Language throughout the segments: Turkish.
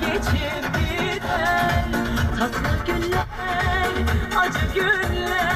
geçip gider Tatlı günler, acı günler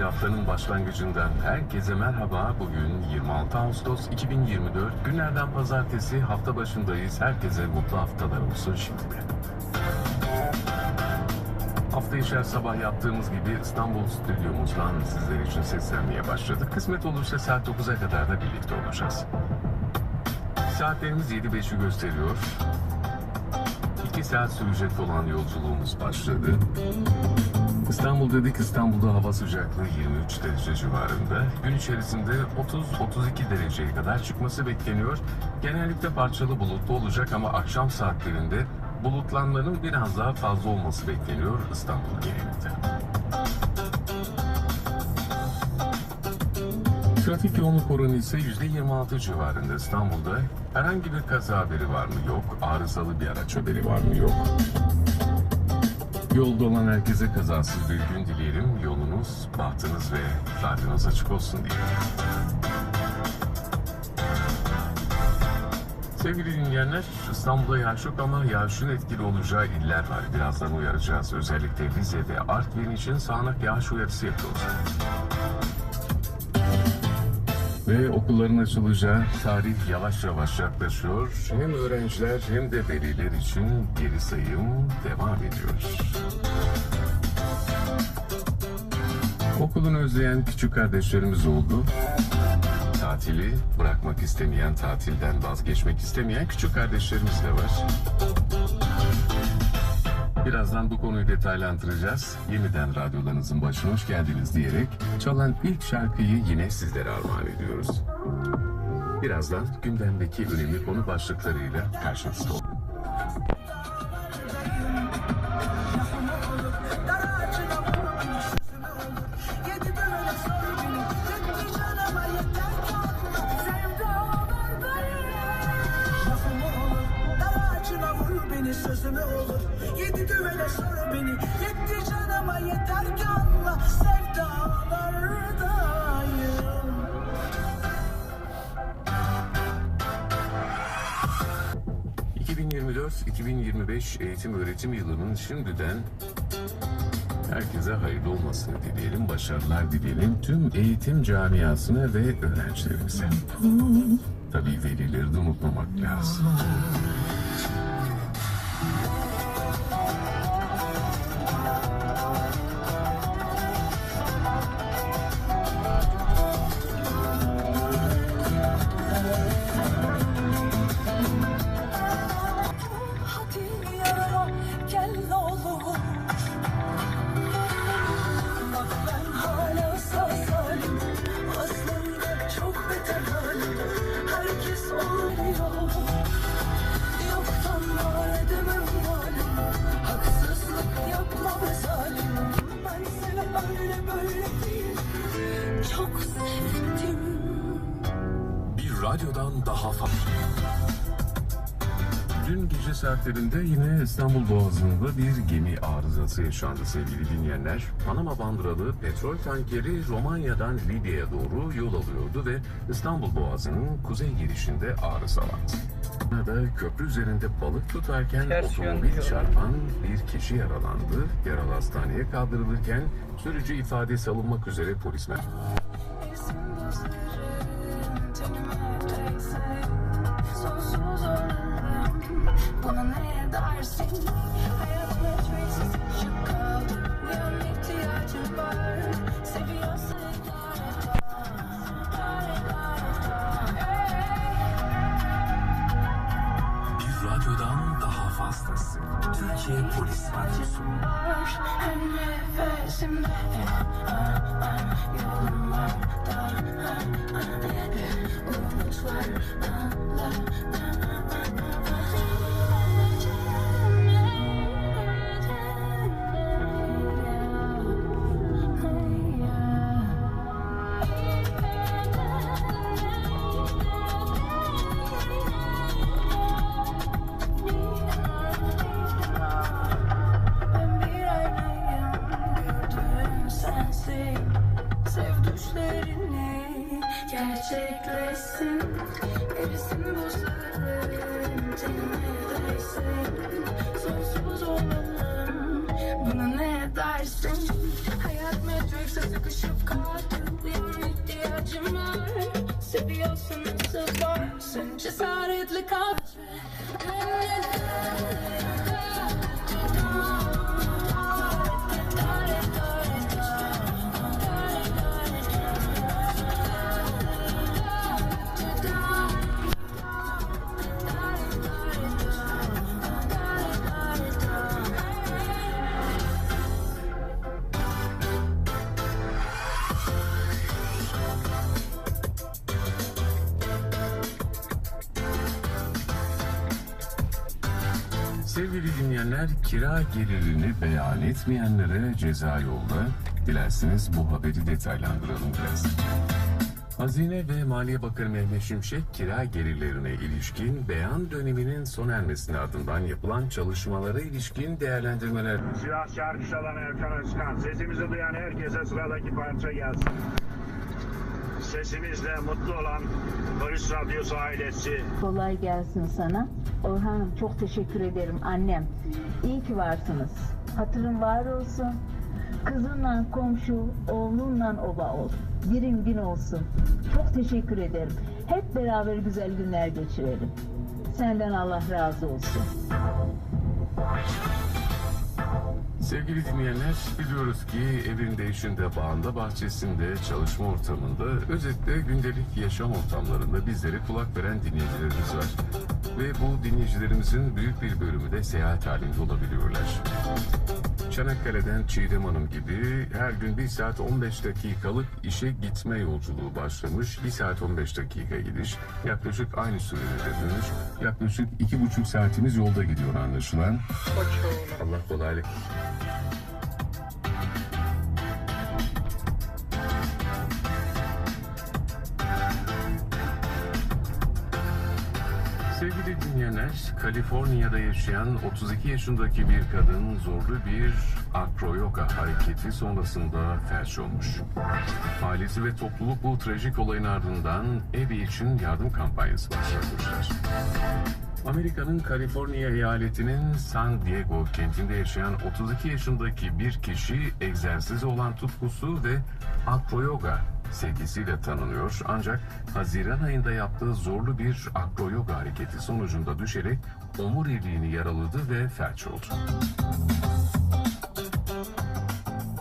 haftanın başlangıcından herkese merhaba. Bugün 26 Ağustos 2024 günlerden pazartesi hafta başındayız. Herkese mutlu haftalar olsun şimdi. Hafta içi her sabah yaptığımız gibi İstanbul stüdyomuzdan sizler için seslenmeye başladık. Kısmet olursa saat 9'a kadar da birlikte olacağız. Saatlerimiz 7.5'ü gösteriyor. 2 saat sürecek olan yolculuğumuz başladı. İstanbul dedik. İstanbul'da hava sıcaklığı 23 derece civarında. Gün içerisinde 30-32 dereceye kadar çıkması bekleniyor. Genellikle parçalı bulutlu olacak ama akşam saatlerinde bulutlanmanın biraz daha fazla olması bekleniyor İstanbul genelinde. Trafik yoğunluk oranı ise %26 civarında İstanbul'da. Herhangi bir kaza haberi var mı? Yok. Arızalı bir araç haberi var mı? Yok. Yolda olan herkese kazasız bir gün dileyelim. Yolunuz, bahtınız ve radyonuz açık olsun diyelim. Sevgili dinleyenler, İstanbul'da yağış yok ama yağışın etkili olacağı iller var. Birazdan uyaracağız. Özellikle Rize Artvin için sağanak yağış uyarısı yapıyoruz. Ve okulların açılacağı tarih yavaş yavaş yaklaşıyor. Hem öğrenciler hem de veliler için geri sayım devam ediyor. Okulunu özleyen küçük kardeşlerimiz oldu. Tatili bırakmak istemeyen, tatilden vazgeçmek istemeyen küçük kardeşlerimiz de var. Birazdan bu konuyu detaylandıracağız. Yeniden radyolarınızın başına hoş geldiniz diyerek çalan ilk şarkıyı yine sizlere armağan ediyoruz. Birazdan gündemdeki önemli konu başlıklarıyla karşınızda olacağız. Sözümü olur Yedi düvele sor beni Yetti canıma yeter ki anla Sevdalardayım 2024-2025 eğitim öğretim yılının şimdiden herkese hayırlı olmasını dileyelim, başarılar dileyelim tüm eğitim camiasına ve öğrencilerimize. Tabii velileri de unutmamak lazım. Saatlerinde yine İstanbul Boğazı'nda bir gemi arızası yaşandı sevgili dinleyenler. Panama bandıralı petrol tankeri Romanya'dan Libya'ya doğru yol alıyordu ve İstanbul Boğazı'nın kuzey girişinde arızalandı. da köprü üzerinde balık tutarken Ters otomobil çarpan bir kişi yaralandı. Yaralı hastaneye kaldırılırken sürücü ifadesi alınmak üzere polis mer- Türkiye Polis Radyosu. Yolum var Sevgili dinleyenler, kira gelirini beyan etmeyenlere ceza yolla. Dilerseniz bu haberi detaylandıralım biraz. Hazine ve Maliye Bakanı Mehmet Şimşek, kira gelirlerine ilişkin beyan döneminin sona ermesinin ardından yapılan çalışmalara ilişkin değerlendirmeler Silah şarkı çalan Erkan Özkan. Sesimizi duyan herkese sıradaki parça gelsin. Sesimizle mutlu olan Polis Radyosu ailesi. Kolay gelsin sana. Orhan'ım çok teşekkür ederim annem. İyi ki varsınız. Hatırın var olsun. Kızınla komşu, oğlunla oba ol. Birin bin olsun. Çok teşekkür ederim. Hep beraber güzel günler geçirelim. Senden Allah razı olsun. Sevgili dinleyenler, biliyoruz ki evinde, işinde, bağında, bahçesinde, çalışma ortamında, özetle gündelik yaşam ortamlarında bizlere kulak veren dinleyicilerimiz var. Ve bu dinleyicilerimizin büyük bir bölümü de seyahat halinde olabiliyorlar. Çanakkale'den Çiğdem Hanım gibi her gün 1 saat 15 dakikalık işe gitme yolculuğu başlamış. 1 saat 15 dakika gidiş, yaklaşık aynı sürede dönüş, yaklaşık 2,5 saatimiz yolda gidiyor anlaşılan. Allah kolaylık. Sevgili dinleyenler, Kaliforniya'da yaşayan 32 yaşındaki bir kadın zorlu bir akroyoga hareketi sonrasında felç olmuş. Ailesi ve topluluk bu trajik olayın ardından evi için yardım kampanyası başlatmışlar. Amerika'nın Kaliforniya eyaletinin San Diego kentinde yaşayan 32 yaşındaki bir kişi egzersize olan tutkusu ve akroyoga sevgisiyle tanınıyor. Ancak Haziran ayında yaptığı zorlu bir akroyoga hareketi sonucunda düşerek omuriliğini yaraladı ve felç oldu.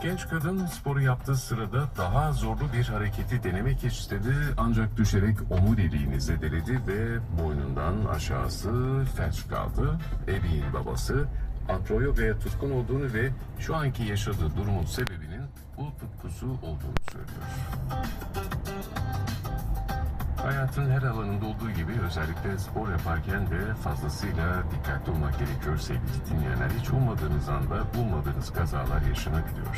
Genç kadın sporu yaptığı sırada daha zorlu bir hareketi denemek istedi ancak düşerek omuriliğini zedeledi ve boynundan aşağısı felç kaldı. Ebeğin babası akroyogaya tutkun olduğunu ve şu anki yaşadığı durumun sebebinin bu tutkusu olduğunu söylüyor. Hayatın her alanında olduğu gibi özellikle spor yaparken de fazlasıyla dikkatli olmak gerekiyor sevgili dinleyenler. Hiç ummadığınız anda ummadığınız kazalar yaşanabiliyor.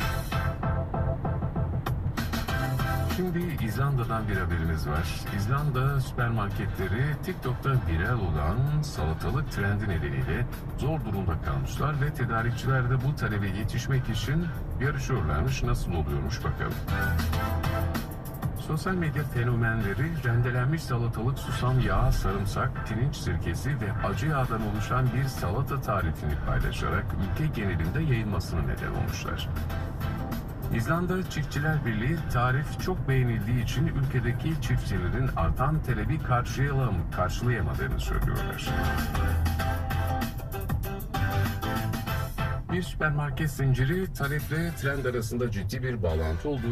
Şimdi İzlanda'dan bir haberimiz var. İzlanda süpermarketleri TikTok'ta viral olan salatalık trendi nedeniyle zor durumda kalmışlar ve tedarikçiler de bu talebe yetişmek için yarışıyorlarmış. Nasıl oluyormuş bakalım. Sosyal medya fenomenleri rendelenmiş salatalık, susam yağı, sarımsak, pirinç sirkesi ve acı yağdan oluşan bir salata tarifini paylaşarak ülke genelinde yayılmasına neden olmuşlar. İzlanda Çiftçiler Birliği tarif çok beğenildiği için ülkedeki çiftçilerin artan talebi karşılayam karşılayamadığını söylüyorlar. Bir süpermarket zinciri taleple trend arasında ciddi bir bağlantı olduğu